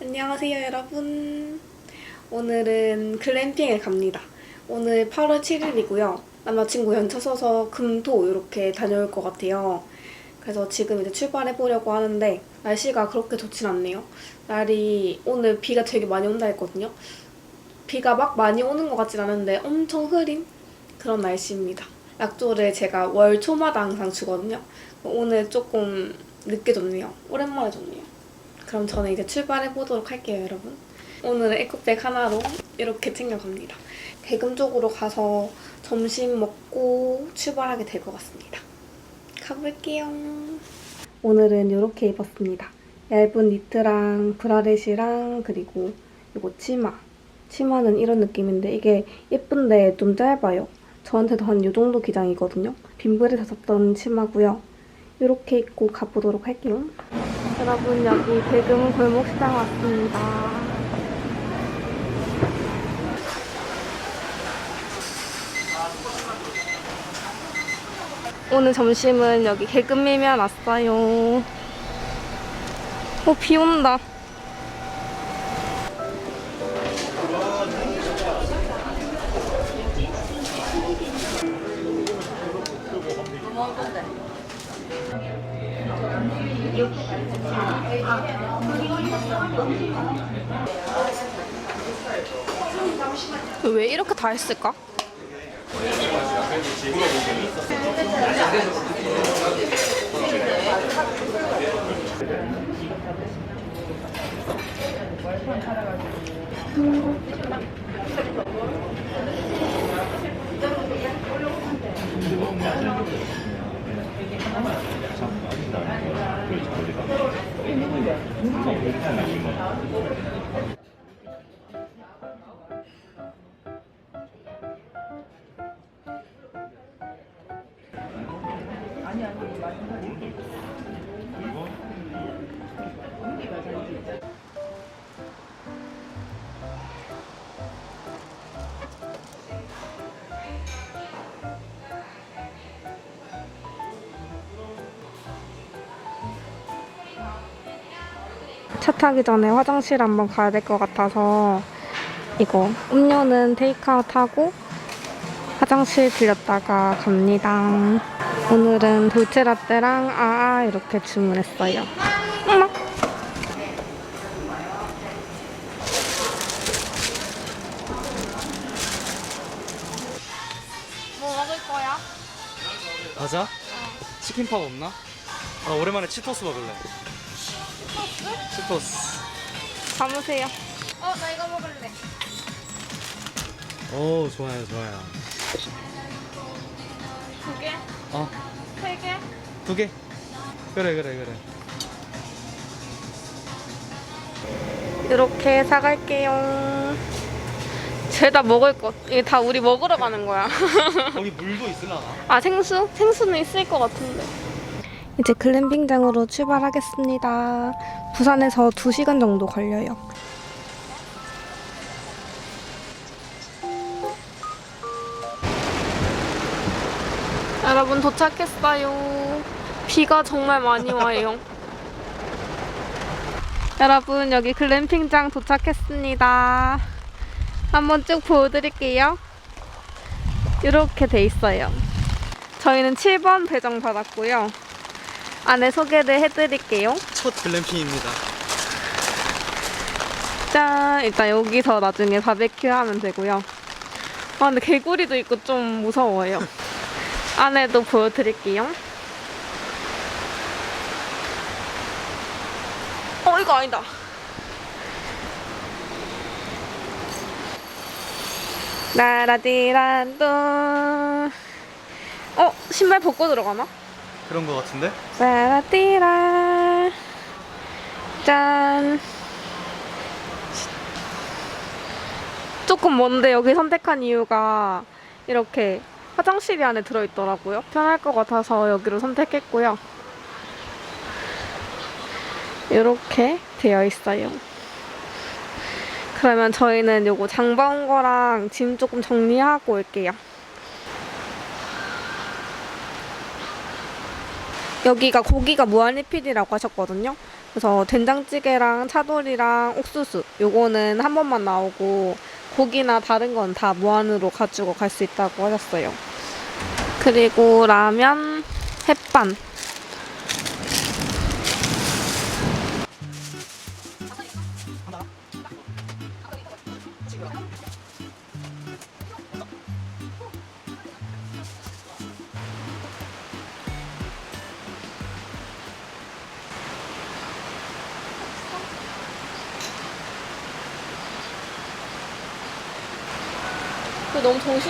안녕하세요 여러분. 오늘은 글램핑에 갑니다. 오늘 8월 7일이고요 남자친구 연차 써서 금토 이렇게 다녀올 것 같아요. 그래서 지금 이제 출발해 보려고 하는데 날씨가 그렇게 좋진 않네요. 날이 오늘 비가 되게 많이 온다 했거든요. 비가 막 많이 오는 것 같진 않은데 엄청 흐린 그런 날씨입니다. 약조를 제가 월 초마다 항상 주거든요. 오늘 조금 늦게 줬네요. 오랜만에 줬네요. 그럼 저는 이제 출발해 보도록 할게요, 여러분. 오늘은 에코백 하나로 이렇게 챙겨갑니다. 대금 쪽으로 가서 점심 먹고 출발하게 될 것 같습니다. 가볼게요. 오늘은 이렇게 입었습니다. 얇은 니트랑 브라렛이랑 그리고 이거 치마. 치마는 이런 느낌인데 이게 예쁜데 좀 짧아요. 저한테도 한 이 정도 기장이거든요. 빈블에서 샀던 치마고요. 이렇게 입고 가보도록 할게요. 여러분 여기 대금 골목시장 왔습니다. 오늘 점심은 여기 개금미면 왔어요. 어, 비 온다. 왜 이렇게 다 했을까? 그래서 질문을 굉장히 있었어요. 차 타기 전에 화장실 한번 가야 될 것 같아서 이거 음료는 테이크아웃 하고 화장실 들렸다가 갑니다. 오늘은 돌체라떼랑 아아 이렇게 주문했어요. 치킨팝 없나? 아 오랜만에 치토스 먹을래. 치토스? 담으세요. 어, 나 이거 먹을래. 오 좋아요 좋아요. 두 개? 어세 개? 두 개. 그래 그래 그래. 이렇게 사갈게요. 죄다 먹을 것. 이게 다 우리 먹으러 가는 거야. 거기 물도 있으려나? 아 생수? 생수는 있을 것 같은데. 이제 글램핑장으로 출발하겠습니다. 부산에서 2시간 정도 걸려요. 여러분 도착했어요. 비가 정말 많이 와요. 여러분 여기 글램핑장 도착했습니다. 한번 쭉 보여드릴게요. 이렇게 돼 있어요. 저희는 7번 배정 받았고요. 안에 소개를 해드릴게요. 첫 글램핑입니다. 짠! 일단 여기서 나중에 바베큐 하면 되고요. 아, 근데 개구리도 있고 좀 무서워요. 안에도 보여드릴게요. 어, 이거 아니다. 나라디란또. 어, 신발 벗고 들어가나? 그런 거 같은데? 라라띠라 짠 조금 먼데 여기 선택한 이유가 이렇게 화장실이 안에 들어있더라고요. 편할 것 같아서 여기로 선택했고요. 이렇게 되어 있어요. 그러면 저희는 요거 장봐온 거랑 짐 조금 정리하고 올게요. 여기가 고기가 무한리필이라고 하셨거든요. 그래서 된장찌개랑 차돌이랑 옥수수 요거는 한 번만 나오고 고기나 다른 건 다 무한으로 가지고 갈 수 있다고 하셨어요. 그리고 라면, 햇반.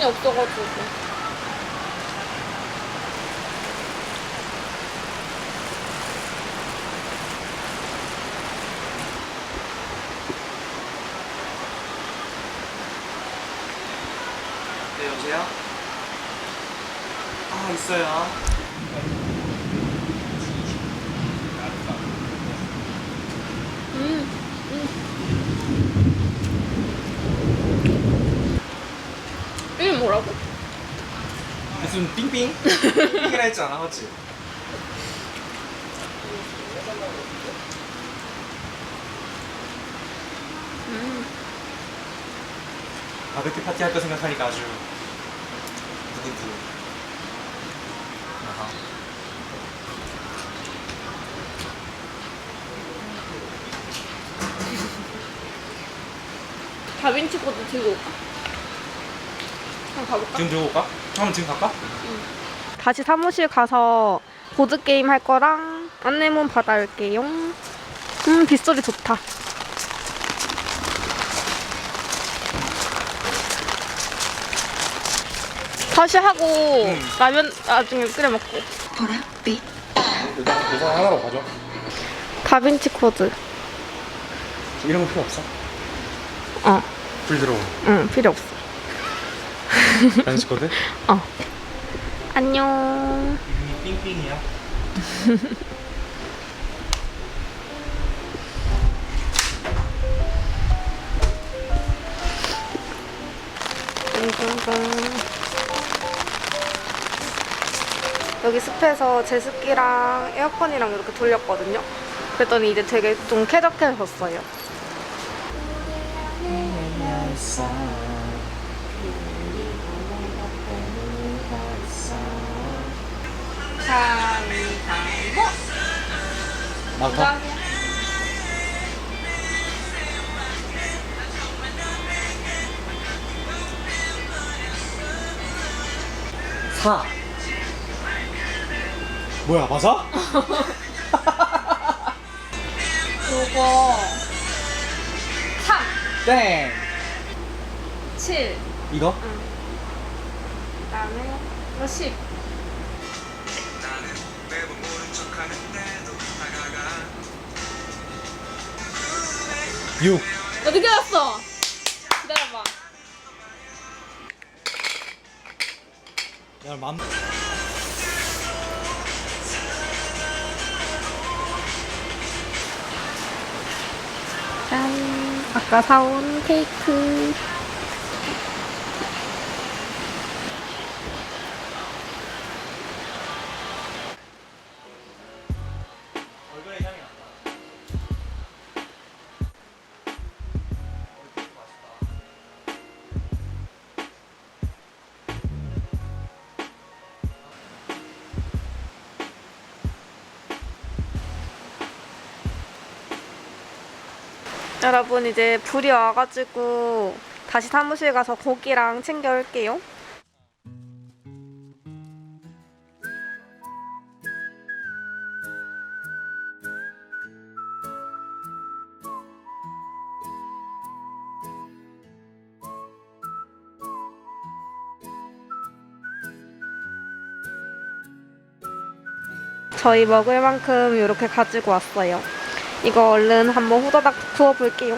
정신이 없어가지고. 네, 여보세요? 아, 있어요. 이게 뭐라고? 무슨 빙빙? 빙빙이라 했지 않아, 맞지? 음. 바베큐 파티 할 거 생각하니까 아주 두근두근. 아하. 다빈치 코드 들고 올까? 한번 가볼까? 지금 들고 올까? 한번 지금 갈까? 다시 사무실 가서 보드 게임 할 거랑 안내문 받아올게요. 음, 빗소리 좋다. 다시 하고 음. 라면 나중에 끓여 먹고. 일단 계산 하나로 가져. 다빈치 코드. 이런 거 필요 없어. 어, 불 들어오. 응, 필요 없어. 단식 코드? 어. 안녕. 이름이 빙빙이야. 짠짠짠. 여기 습해서 제습기랑 에어컨이랑 이렇게 돌렸거든요. 그랬더니 이제 되게 좀 쾌적해졌어요. 가위바위보. 나부터? 사. 뭐야, 맞아? 요거 3, 땡. 7, 이거? 그다음에 이거 10. 육. 어떻게 알았어? 기다려봐. 야, 맘. 짠. 아까 사온 케이크. 여러분 이제 불이 와가지고 다시 사무실 가서 고기랑 챙겨올게요. 저희 먹을 만큼 이렇게 가지고 왔어요. 이거 얼른 한번 후다닥 구워볼게요.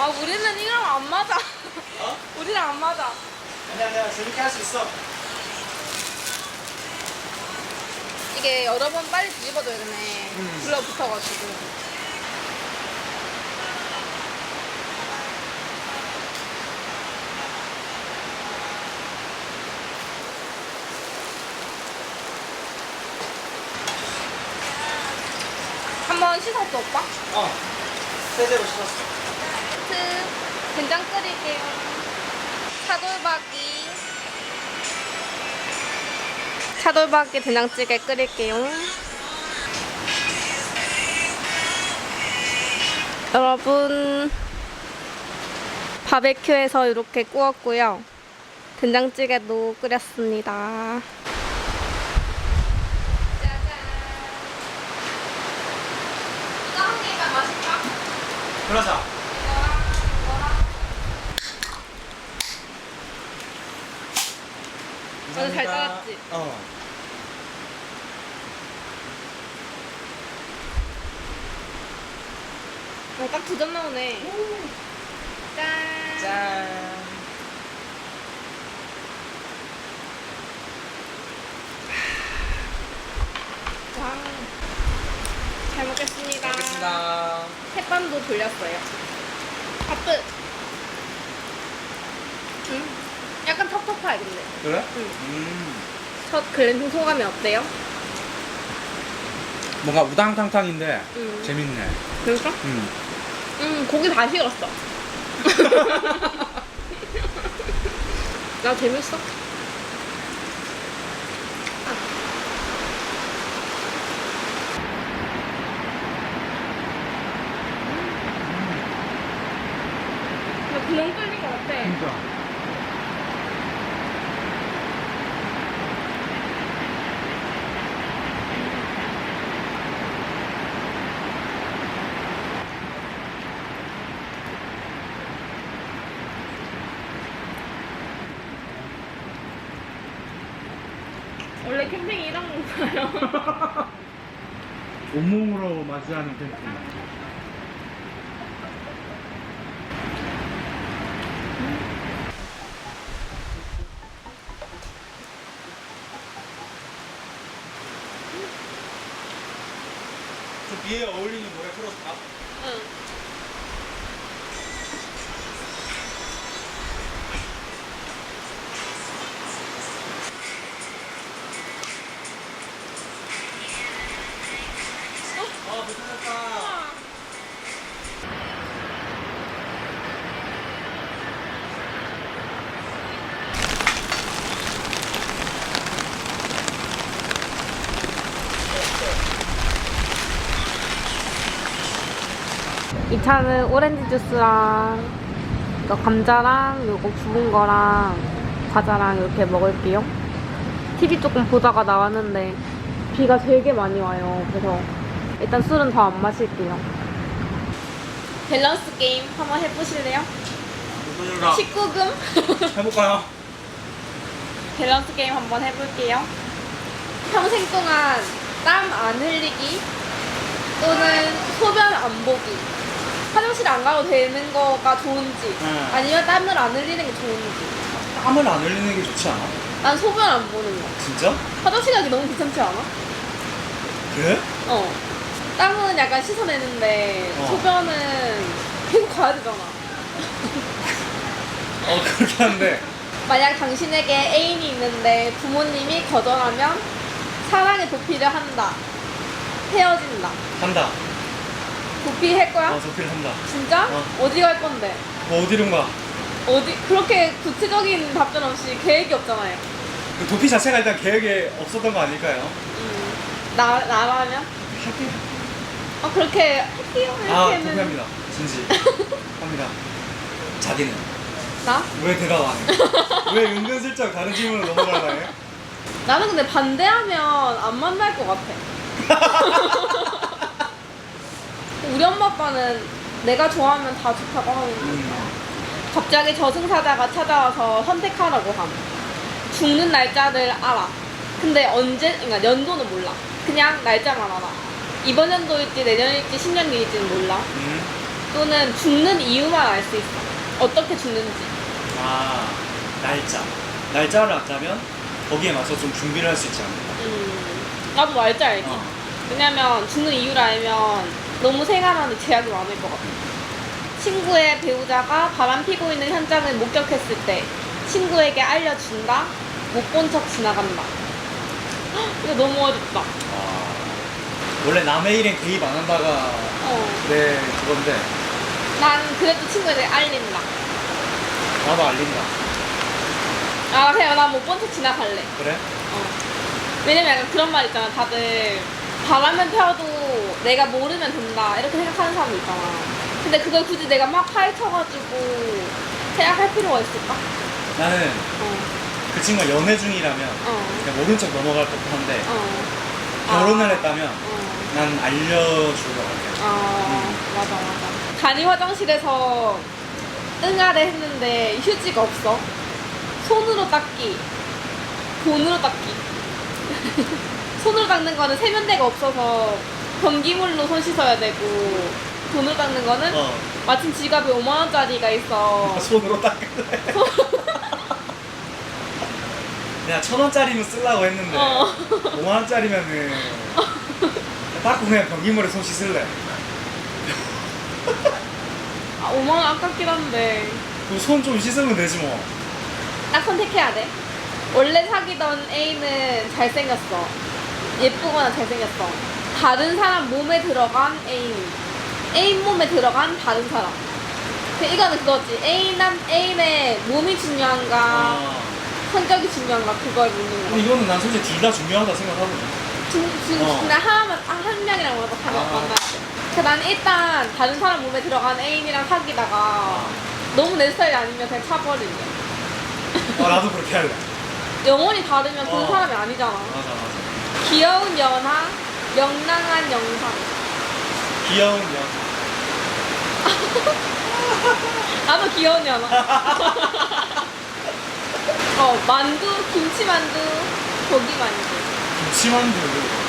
아 우리는 이랑 안 맞아. 어? 우리랑 안 맞아. 아니야 아니야 재밌게 할 수 있어. 이게 여러 번 빨리 뒤집어줘야 되네. 음. 불러붙어가지고. 한 번 씻었어 오빠? 어. 세제로 씻었어. 된장 끓일게요. 차돌박이. 차돌박이 된장찌개 끓일게요. 여러분, 바베큐에서 이렇게 구웠고요. 된장찌개도 끓였습니다. 그러자. 이거랑 이거랑 오늘 잘. 따랐지? 어. 어, 딱두잔 나오네. 짠. 짠. 와. 잘 먹겠습니다. 알겠습니다. 햇밤도 돌렸어요. 바쁘. 음. 텁텁해 근데. 그래? 응. 음. 첫 글램핑 소감이 어때요? 뭔가 우당탕탕인데 음. 재밌네. 그러니까? 음. 음 고기 다 식었어. 나 재밌어? 나 그냥 끓일 것 같아. 진짜. 원래 캠핑이 이런 건가요? 온몸으로 맞이하는 캠핑. 이 차는 오렌지 주스랑 이거 감자랑 요거 구운 거랑 과자랑 이렇게 먹을게요. TV 조금 보다가 나왔는데 비가 되게 많이 와요. 그래서 일단 술은 더 안 마실게요. 밸런스 게임 한번 해보실래요? 누구누가 19금 해볼까요? 밸런스 게임 한번 해볼게요. 평생 동안 땀 안 흘리기 또는 소변 안 보기. 화장실 안 가도 되는 거가 좋은지 네. 아니면 땀을 안 흘리는 게 좋은지. 땀을 안 흘리는 게 좋지 않아? 난 소변 안 보는 거. 진짜? 화장실 가기 너무 귀찮지 않아? 그래? 어. 땀은 약간 씻어내는데 어. 소변은 계속 가야 되잖아. 어, 그렇게 하는데. 만약 당신에게 애인이 있는데 부모님이 거절하면 사랑의 도피를 한다. 헤어진다. 한다. 도피 할 거야? 어, 소피를 한다. 진짜? 어. 어. 디 갈 건데? 뭐 어디론 가? 어디 그렇게 구체적인 답변 없이 계획이 없잖아요. 그 도피 자체가 일단 계획에 없었던 거 아닐까요? 음. 나 나라면? 할게 요. 어 그렇게 할게요 아, 이렇게는 도피합니다. 진지. 합니다. 자기는 나? 왜 대답 안 해? 왜 은근슬쩍 다른 질문으로 넘어가려 해? 나는 근데 반대하면 안 만날 것 같아. 우리 엄마 아빠는 내가 좋아하면 다 좋다고 하는데 음. 갑자기 저승사자가 찾아와서 선택하라고 함. 죽는 날짜를 알아. 근데 언제, 그러니까 연도는 몰라. 그냥 날짜만 알아. 이번 연도일지 내년일지 10년 뒤일지는 몰라. 음. 또는 죽는 이유만 알 수 있어. 어떻게 죽는지. 아 날짜. 날짜를 안다면 거기에 맞춰 좀 준비를 할 수 있지 않을까. 음, 나도 날짜 알지. 어. 왜냐면 죽는 이유를 알면 너무 생활하는 제약이 많을 것 같아. 친구의 배우자가 바람 피고 있는 현장을 목격했을 때 친구에게 알려준다. 못 본 척 지나간다. 헉, 이거 너무 어렵다. 아, 원래 남의 일엔 개입 안 한다가 어. 내 그건데 난 그래도 친구에게 알린다. 나도 알린다. 아 그냥 난못본 척 지나갈래. 그래? 어. 왜냐면 약간 그런 말 있잖아. 다들 바람을 펴도 내가 모르면 된다. 이렇게 생각하는 사람도 있잖아. 근데 그걸 굳이 내가 막 파헤쳐가지고 생각할 필요가 있을까? 나는 어. 그 친구가 연애 중이라면 어. 그냥 모른 척 넘어갈 법한데 어. 결혼을 아. 했다면 어. 난 알려줄 것 같아. 아, 맞아, 맞아. 간이 화장실에서 응아를 했는데 휴지가 없어. 손으로 닦기, 돈으로 닦기. 손으로 닦는 거는 세면대가 없어서 변기물로 손 씻어야 되고, 돈으로 닦는 거는 어. 마침 지갑에 5만 원짜리가 있어. 손으로 닦을래. 내가 천 원짜리면 쓰려고 했는데 어. 5만 원짜리면은 닦고 그냥 변기물에 손 씻을래. 아, 5만 원 아깝긴 한데. 그손좀 씻으면 되지 뭐. 딱 선택해야 돼. 원래 사귀던 A는 잘생겼어. 예쁘거나 잘생겼어. 다른 사람 몸에 들어간 애인. 애인 몸에 들어간 다른 사람. 그 이거는 그거지. 애인한 애인의 몸이 중요한가, 아. 성격이 중요한가 그걸 묻는 근데 거. 이거는 난 솔직히 둘 다 중요하다 생각하거든. 중, 중, 어. 근데 하나만 아, 한 명이랑 만나서 다 아. 만나야 돼. 그 나는 일단 다른 사람 몸에 들어간 애인이랑 사귀다가 너무 내 스타일이 아니면 그냥 차버리게. 아 나도 그렇게 할래. 영혼이 다르면 그 어. 사람이 아니잖아. 맞아 맞아. 귀여운 연하, 명랑한 영상. 귀여운 여. 나도 귀여운 연하. 어, 만두, 김치 만두, 고기 만두. 김치만두.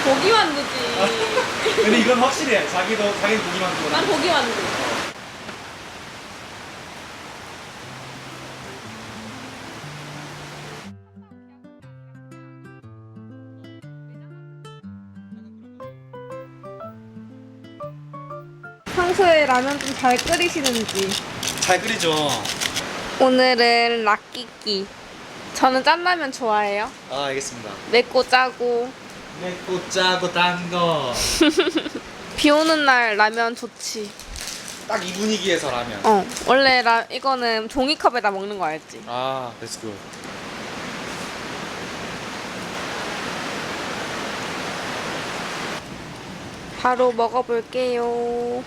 고기 만두지. 근데 이건 확실해. 자기도 자기 고기만 두고. 난 고기 만두. 평소에 라면 좀 잘 끓이시는지. 잘 끓이죠. 오늘은 락끼끼. 저는 짠라면 좋아해요. 아 알겠습니다. 맵고 짜고. 맵고 짜고 단 거. 비 오는 날 라면 좋지. 딱 이 분위기에서 라면. 어, 원래 라, 이거는 종이컵에다 먹는 거 알지? 아, that's good. 바로 먹어볼게요.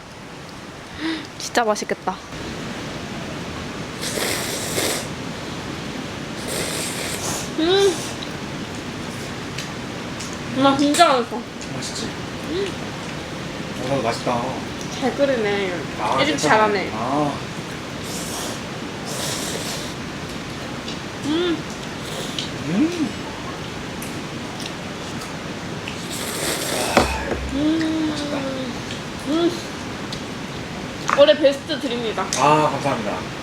진짜 맛있겠다. 나 진짜 맛있어. 맛있지. 어, 맛있다. 잘 끓이네. 아, 이집 괜찮네. 잘하네. 아, 음, 음. 음, 음. 올해 베스트 드립니다. 아, 감사합니다.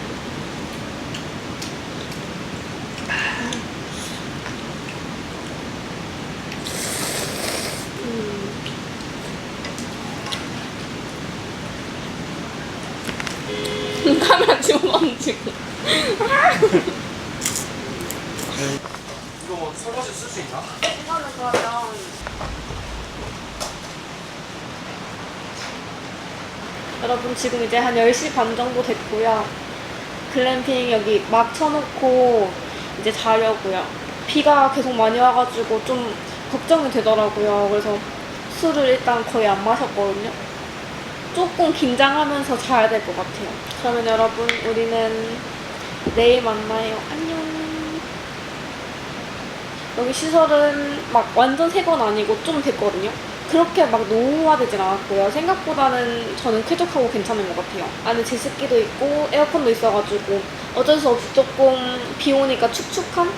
카메라 집어 던지고. 이거 뭐 설거지 쓸 수 있나? 이거는 그러면 여러분 지금 이제 한 10시 반 정도 됐고요. 글램핑 여기 막 쳐놓고 이제 자려고요. 비가 계속 많이 와가지고 좀 걱정이 되더라고요. 그래서 술을 일단 거의 안 마셨거든요. 조금 긴장하면서 자야 될 것 같아요. 그러면 여러분 우리는 내일 만나요. 안녕. 여기 시설은 막 완전 새 건 아니고 좀 됐거든요. 그렇게 막 노후화되진 않았고요. 생각보다는 저는 쾌적하고 괜찮은 것 같아요. 안에 제습기도 있고 에어컨도 있어가지고 어쩔 수 없이 조금 비 오니까 축축한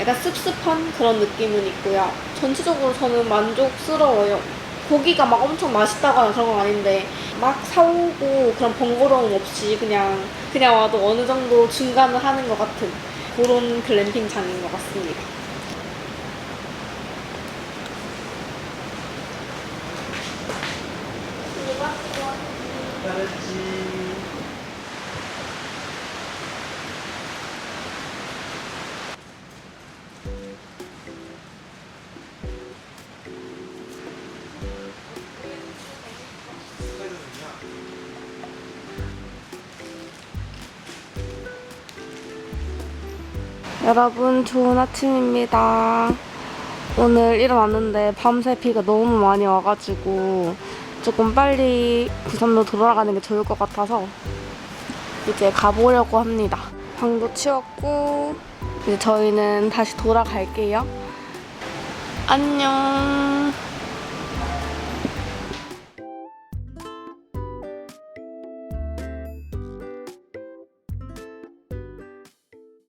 약간 습습한 그런 느낌은 있고요. 전체적으로 저는 만족스러워요. 고기가 막 엄청 맛있다거나 그런 건 아닌데 막 사오고 그런 번거로움 없이 그냥 그냥 와도 어느 정도 중간을 하는 것 같은 그런 글램핑장인 것 같습니다. 여러분 좋은 아침입니다. 오늘 일어났는데 밤새 비가 너무 많이 와가지고 조금 빨리 부산로 돌아가는 게 좋을 것 같아서 이제 가보려고 합니다. 방도 치웠고 이제 저희는 다시 돌아갈게요. 안녕.